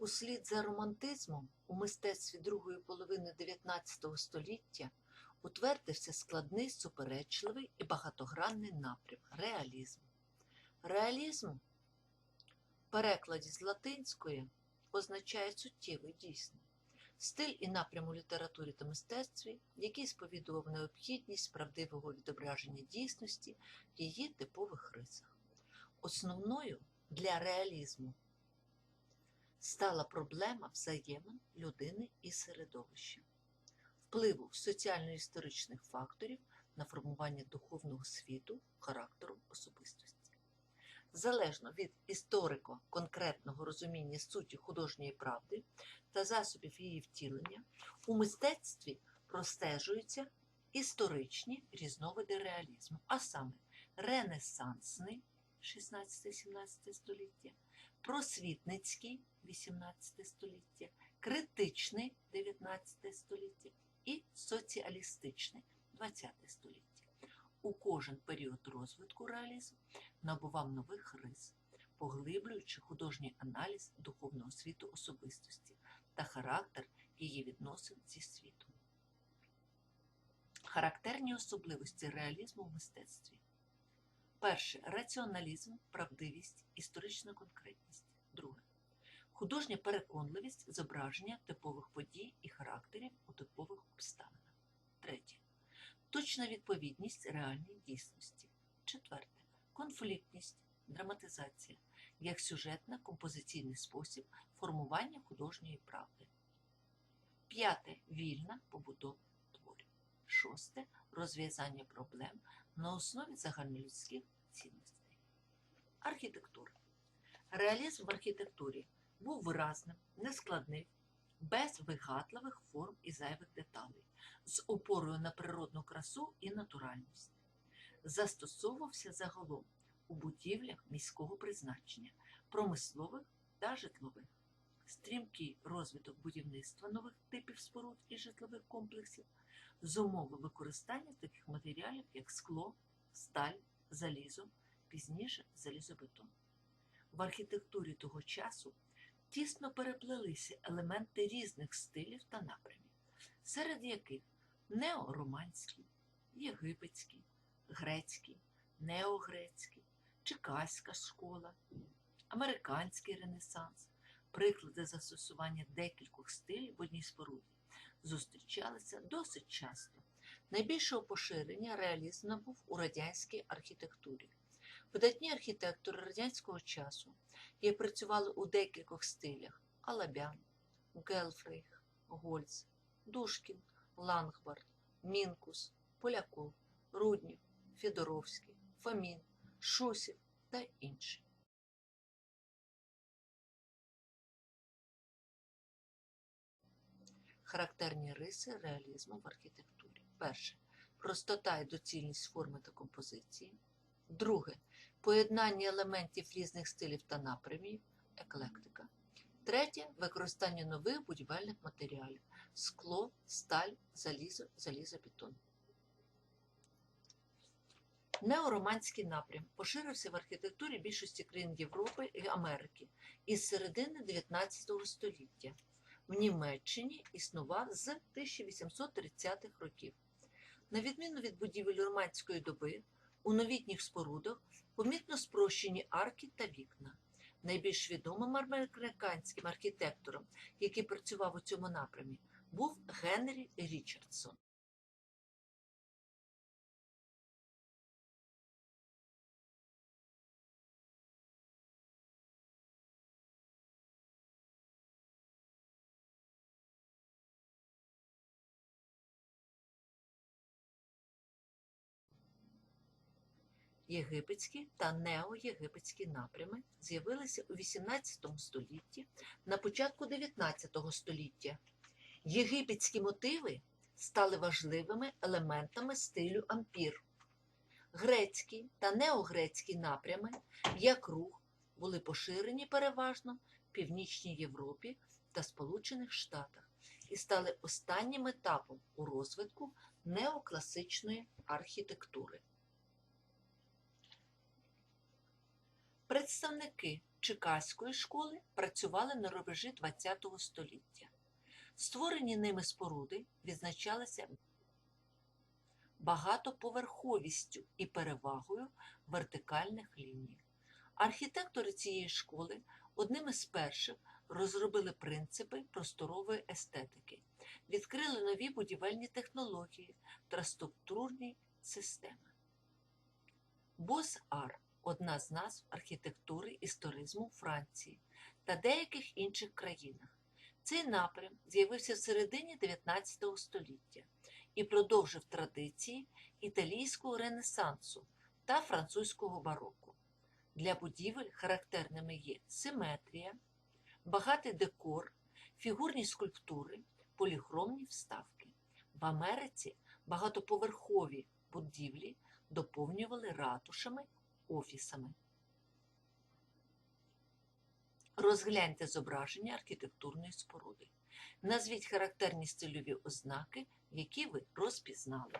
Услід за романтизмом у мистецтві другої половини XIX століття утвердився складний, суперечливий і багатогранний напрям реалізм. Реалізм в перекладі з латинської означає суттєвий дійсний. Стиль і напрям у літературі та мистецтві, який сповідував необхідність правдивого відображення дійсності в її типових рисах. Основною для реалізму стала проблема взаємин людини і середовища, впливу соціально-історичних факторів на формування духовного світу, характеру особистості. Залежно від історико-конкретного розуміння суті художньої правди та засобів її втілення, у мистецтві простежуються історичні різновиди реалізму, а саме ренесансний 16-17 століття, просвітницький 18 століття, критичний 19 століття і соціалістичний 20 століття. У кожен період розвитку реалізм набував нових рис, поглиблюючи художній аналіз духовного світу особистості та характер її відносин зі світом. Характерні особливості реалізму в мистецтві. Перше раціоналізм, правдивість, історична конкретність. Друге художня переконливість зображення типових подій і характерів у типових обставинах. Третє точна відповідність реальній дійсності. Четверте конфліктність, драматизація як сюжетно-композиційний спосіб формування художньої правди. П'яте вільна побудова творів. Шосте розв'язання проблем на основі загальнолюдських цінностей. Архітектура. Реалізм в архітектурі був виразним, нескладним, без вигадливих форм і зайвих деталей, з опорою на природну красу і натуральність. Застосовувався загалом у будівлях міського призначення, промислових та житлових. Стрімкий розвиток будівництва нових типів споруд і житлових комплексів з умови використання таких матеріалів, як скло, сталь, залізо, пізніше залізобетон. В архітектурі того часу тісно переплелися елементи різних стилів та напрямів, серед яких неороманський, єгипетський, грецький, неогрецький, чекаська школа, американський ренесанс, приклади застосування декількох стилів в одній споруді зустрічалися досить часто. Найбільшого поширення реалізм набув у радянській архітектурі. Видатні архітектори радянського часу, які працювали у декількох стилях Алабян, Гелфрейх, Гольц, Душкін, Лангбард, Мінкус, Поляков, Руднів, Федоровський, Фомін, Шусів та інші. Характерні риси реалізму в архітектурі. Перше. Простота і доцільність форми та композиції. Друге. Поєднання елементів різних стилів та напрямів, еклектика. Третє використання нових будівельних матеріалів скло, сталь, залізо, залізобетон. Неороманський напрям поширився в архітектурі більшості країн Європи і Америки із середини 19 століття. В Німеччині існував з 1830-х років. На відміну від будівель романської доби, у новітніх спорудах помітно спрощені арки та вікна. Найбільш відомим американським архітектором, який працював у цьому напрямі, був Генрі Річардсон. Єгипетські та неоєгипетські напрями з'явилися у XVIII столітті на початку XIX століття. Єгипетські мотиви стали важливими елементами стилю ампір. Грецькі та неогрецькі напрями, як рух, були поширені переважно в Північній Європі та Сполучених Штатах і стали останнім етапом у розвитку неокласичної архітектури. Представники Чекаської школи працювали на рубежі ХХ століття. Створені ними споруди відзначалися багатоповерховістю і перевагою вертикальних ліній. Архітектори цієї школи одними з перших розробили принципи просторової естетики, відкрили нові будівельні технології та структурні системи. Бос-Ар одна з назв архітектури історизму Франції та деяких інших країнах. Цей напрям з'явився в середині 19 століття і продовжив традиції італійського ренесансу та французького бароко. Для будівель характерними є симетрія, багатий декор, фігурні скульптури, поліхромні вставки. В Америці багатоповерхові будівлі доповнювали ратушами, офісами. Розгляньте зображення архітектурної споруди. Назвіть характерні стильові ознаки, які ви розпізнали.